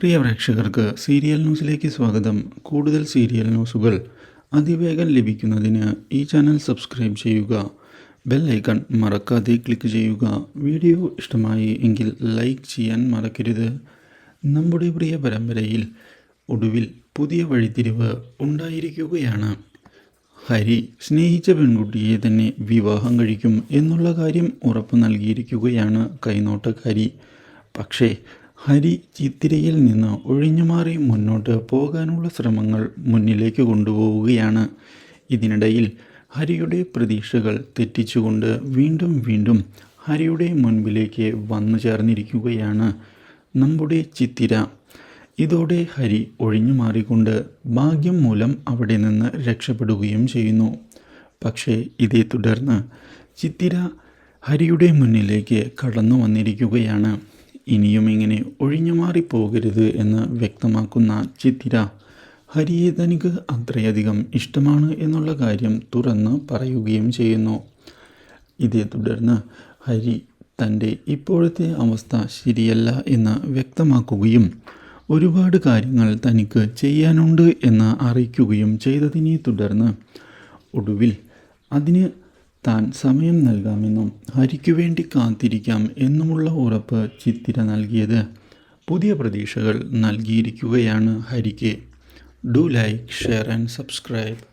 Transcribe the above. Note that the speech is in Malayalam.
പ്രിയ പ്രേക്ഷകർക്ക് സീരിയൽ ന്യൂസിലേക്ക് സ്വാഗതം. കൂടുതൽ സീരിയൽ ന്യൂസുകൾ അതിവേഗം ലഭിക്കുന്നതിന് ഈ ചാനൽ സബ്സ്ക്രൈബ് ചെയ്യുക. ബെൽ ഐക്കൺ മറക്കാതെ ക്ലിക്ക് ചെയ്യുക. വീഡിയോ ഇഷ്ടമായി എങ്കിൽ ലൈക്ക് ചെയ്യാൻ മറക്കരുത്. നമ്മുടെ പ്രിയ പരമ്പരയിൽ ഒടുവിൽ പുതിയ വഴിത്തിരിവ് ഉണ്ടായിരിക്കുകയാണ്. ഹരി സ്നേഹിച്ച പെൺകുട്ടിയെ തന്നെ വിവാഹം കഴിക്കും എന്നുള്ള കാര്യം ഉറപ്പു നൽകിയിരിക്കുകയാണ് കൈനോട്ടക്കാരി. പക്ഷേ ഹരി ചിത്തിരയിൽ നിന്ന് ഒഴിഞ്ഞുമാറി മുന്നോട്ട് പോകാനുള്ള ശ്രമങ്ങൾ മുന്നിലേക്ക് കൊണ്ടുപോവുകയാണ്. ഇതിനിടയിൽ ഹരിയുടെ പ്രതീക്ഷകൾ തെറ്റിച്ചുകൊണ്ട് വീണ്ടും വീണ്ടും ഹരിയുടെ മുൻപിലേക്ക് വന്നു ചേർന്നിരിക്കുകയാണ് നമ്മുടെ ചിത്തിര. ഇതോടെ ഹരി ഒഴിഞ്ഞു മാറിക്കൊണ്ട് ഭാഗ്യം മൂലം അവിടെ നിന്ന് രക്ഷപ്പെടുകയും ചെയ്യുന്നു. പക്ഷേ ഇതേ തുടർന്ന് ചിത്തിര ഹരിയുടെ മുന്നിലേക്ക് കടന്നു വന്നിരിക്കുകയാണ്. ഇനിയും ഇങ്ങനെ ഒഴിഞ്ഞു മാറിപ്പോകരുത് എന്ന് വ്യക്തമാക്കുന്ന ചിത്തിര ഹരിയെ തനിക്ക് അത്രയധികം ഇഷ്ടമാണ് എന്നുള്ള കാര്യം തുറന്ന് പറയുകയും ചെയ്യുന്നു. ഇതേ തുടർന്ന് ഹരി തന്റെ ഇപ്പോഴത്തെ അവസ്ഥ ശരിയല്ല എന്ന് വ്യക്തമാക്കുകയും ഒരുപാട് കാര്യങ്ങൾ തനിക്ക് ചെയ്യാനുണ്ട് എന്ന് അറിയിക്കുകയും ചെയ്തതിനെ തുടർന്ന് ഒടുവിൽ അതിന് താൻ സമയം നൽകാമെന്നും ഹരിക്ക് വേണ്ടി കാത്തിരിക്കാം എന്നുമുള്ള ഉറപ്പ് ചിത്തിര നൽകിയത്. പുതിയ പ്രതീക്ഷകൾ നൽകിയിരിക്കുകയാണ് ഹരിക്ക്. Do like share and subscribe.